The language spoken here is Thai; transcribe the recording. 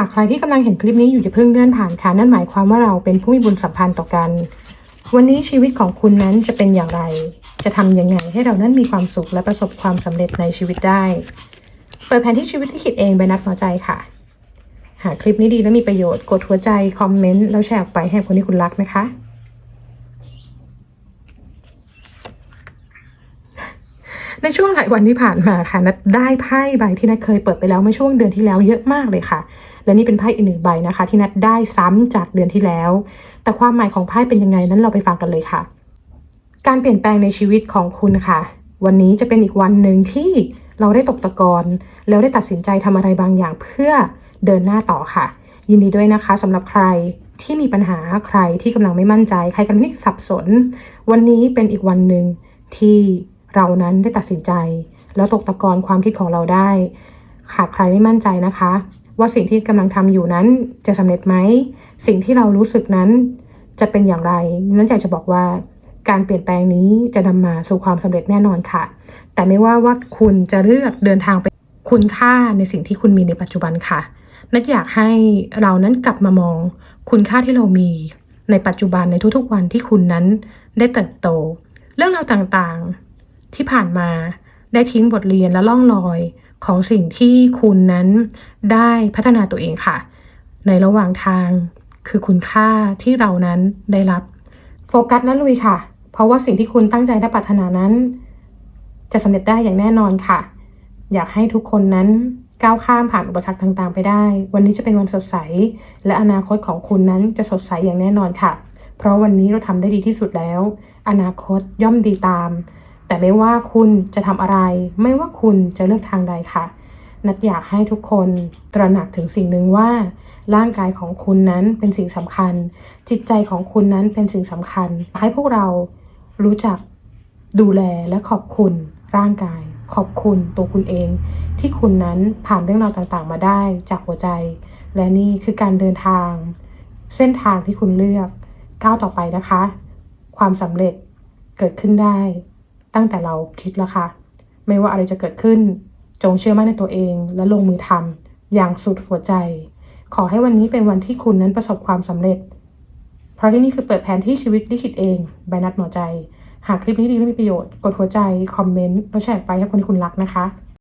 หากใครที่กำลังเห็นคลิปนี้อยู่จะเพิ่งเลื่อนผ่านค่ะนั่นหมายความว่าเราเป็นผู้มีบุญสัมพันธ์ต่อกัน วันนี้ชีวิตของคุณนั้นจะเป็นอย่างไร จะทำยังไงให้เรานั้นมีความสุขและประสบความสำเร็จในชีวิตได้ เปิดแผนที่ชีวิตที่คิดเองไปนัดหัวใจค่ะ หากคลิปนี้ดีและมีประโยชน์กดหัวใจคอมเมนต์แล้วแชร์ออกไปให้คนที่คุณรักนะคะ ในช่วงหลายวันที่ผ่านมาค่ะนัดได้ไพ่ใบที่นัดเคยเปิดไปแล้วเมื่อช่วงเดือนที่แล้วเยอะมากเลยค่ะ และนี่เป็นไพ่อีกหนึ่งใบนะคะ ที่นัดได้ซ้ำจากเดือนที่แล้ว แต่ความหมายของไพ่เป็นยังไงนั้นเราไปฟังกันเลยค่ะ การเปลี่ยนแปลงในชีวิตของคุณค่ะ วันนี้จะเป็นอีกวันหนึ่งที่เราได้ตกตะกอนแล้วได้ตัดสินใจทำอะไรบางอย่างเพื่อเดินหน้าต่อค่ะ ยินดีด้วยนะคะสำหรับใครที่มีปัญหาใครที่กำลังไม่มั่นใจ ใครกำลังที่สับสน วันนี้เป็นอีกวันหนึ่งที่ เรานั้นได้ตัดสินใจ แล้วตกตะกอนความคิดของเราได้หากใครไม่มั่นใจนะคะ ว่าสิ่งที่กำลังทำอยู่นั้นจะสำเร็จไหม สิ่งที่เรารู้สึกนั้นจะเป็นอย่างไรนั้นอยากจะบอกว่าการเปลี่ยนแปลงนี้จะนำมาสู่ความสำเร็จแน่นอนค่ะ แต่ไม่ว่าว่าคุณจะเลือกเดินทางไปคุณค่าในสิ่งที่คุณมีในปัจจุบันค่ะ นักอยากให้เรานั้นกลับมามอง คุณค่าที่เรามีในปัจจุบันในทุกๆวันที่คุณนั้นได้เติบโต เรื่องราวต่างๆ ที่ผ่านมาได้ทิ้งบทเรียนและล่องรอยของสิ่งที่คุณนั้นได้พัฒนาตัวเองค่ะ ในระหว่างทางคือคุณค่าที่เรานั้นได้รับ โฟกัสและลุยค่ะ เพราะว่าสิ่งที่คุณตั้งใจและปรารถนานั้น จะสำเร็จได้อย่างแน่นอนค่ะ อยากให้ทุกคนนั้นก้าวข้ามผ่านอุปสรรคต่างๆ ไปได้ วันนี้จะเป็นวันสดใส และอนาคตของคุณนั้นจะสดใสอย่างแน่นอนค่ะ เพราะวันนี้เราทำได้ดีที่สุดแล้ว อนาคตย่อมดีตาม แต่ไม่ว่าคุณจะทำอะไร ไม่ว่าคุณจะเลือกทางใดค่ะ นัดอยากให้ทุกคนตระหนักถึงสิ่งหนึ่งว่า ร่างกายของคุณนั้นเป็นสิ่งสำคัญ จิตใจของคุณนั้นเป็นสิ่งสำคัญ ให้พวกเรารู้จักดูแลและขอบคุณร่างกาย ขอบคุณตัวคุณเอง ที่คุณนั้นผ่านเรื่องราวต่างๆ มาได้จากหัวใจ และนี่คือการเดินทาง เส้นทางที่คุณเลือกก้าวต่อไปนะคะ ความสำเร็จเกิดขึ้นได้ ตั้งแต่เราคิดแล้วค่ะ ไม่ว่าอะไรจะเกิดขึ้น จงเชื่อมั่นในตัวเองและลงมือทำอย่างสุดหัวใจ ขอให้วันนี้เป็นวันที่คุณนั้นประสบความสำเร็จ เพราะที่นี่คือเปิดแผนที่ชีวิตลิขิตเองใบนัดหมอใจ หากคลิปนี้ดีและมีประโยชน์ กดหัวใจ คอมเมนต์แล้วแชร์ไปให้คนที่คุณรักนะคะ